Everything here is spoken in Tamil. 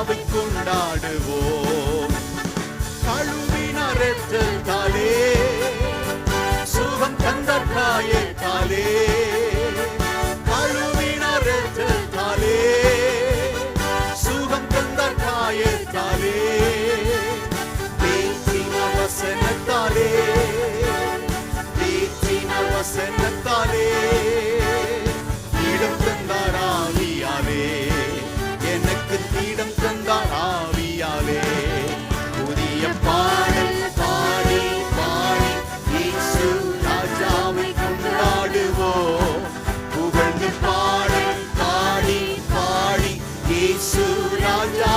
விழாவை கொண்டாடுவோம் கழுவின ரத்தல் தாலே சுகம் தந்த தாயே தாலே கழுவின ரத்தல் தாலே சுகம் தந்த தாயே தாலே பேச்சின வசனத்தாலே பேச்சின வசன Jesus, Nanda.